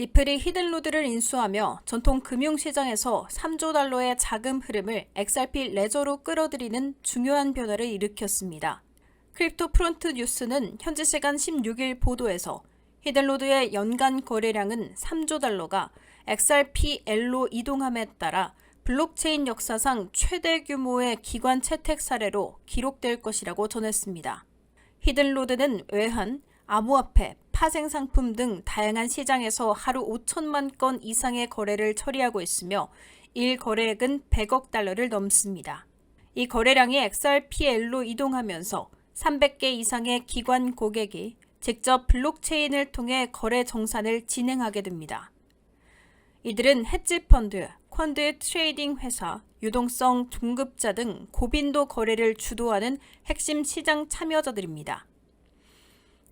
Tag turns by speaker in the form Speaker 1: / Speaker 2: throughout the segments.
Speaker 1: 리플이 히든로드를 인수하며 전통 금융시장에서 3조 달러의 자금 흐름을 XRP 레저로 끌어들이는 중요한 변화를 일으켰습니다. 크립토 프론트 뉴스는 현지 시간 16일 보도에서 히든로드의 연간 거래량은 3조 달러가 XRPL로 이동함에 따라 블록체인 역사상 최대 규모의 기관 채택 사례로 기록될 것이라고 전했습니다. 히든로드는 외환, 암호화폐, 파생 상품 등 다양한 시장에서 하루 5천만 건 이상의 거래를 처리하고 있으며 1거래액은 100억 달러를 넘습니다. 이 거래량이 XRPL로 이동하면서 300개 이상의 기관 고객이 직접 블록체인을 통해 거래 정산을 진행하게 됩니다. 이들은 헤지펀드, 펀드 트레이딩 회사, 유동성 중급자 등 고빈도 거래를 주도하는 핵심 시장 참여자들입니다.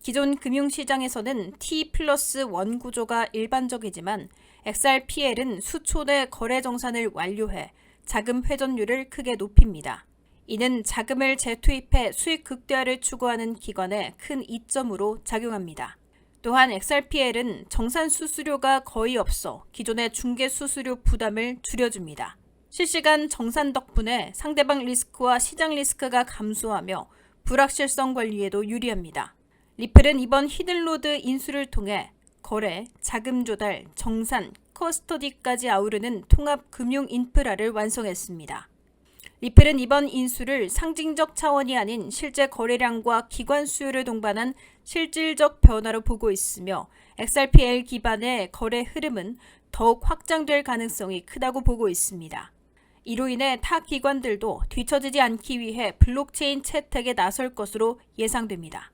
Speaker 1: 기존 금융시장에서는 T 플러스 1 구조가 일반적이지만 XRPL은 수초 내 거래 정산을 완료해 자금 회전율을 크게 높입니다. 이는 자금을 재투입해 수익 극대화를 추구하는 기관에 큰 이점으로 작용합니다. 또한 XRPL은 정산 수수료가 거의 없어 기존의 중개 수수료 부담을 줄여줍니다. 실시간 정산 덕분에 상대방 리스크와 시장 리스크가 감소하며 불확실성 관리에도 유리합니다. 리플은 이번 히든로드 인수를 통해 거래, 자금 조달, 정산, 커스터디까지 아우르는 통합 금융 인프라를 완성했습니다. 리플은 이번 인수를 상징적 차원이 아닌 실제 거래량과 기관 수요를 동반한 실질적 변화로 보고 있으며 XRPL 기반의 거래 흐름은 더욱 확장될 가능성이 크다고 보고 있습니다. 이로 인해 타 기관들도 뒤처지지 않기 위해 블록체인 채택에 나설 것으로 예상됩니다.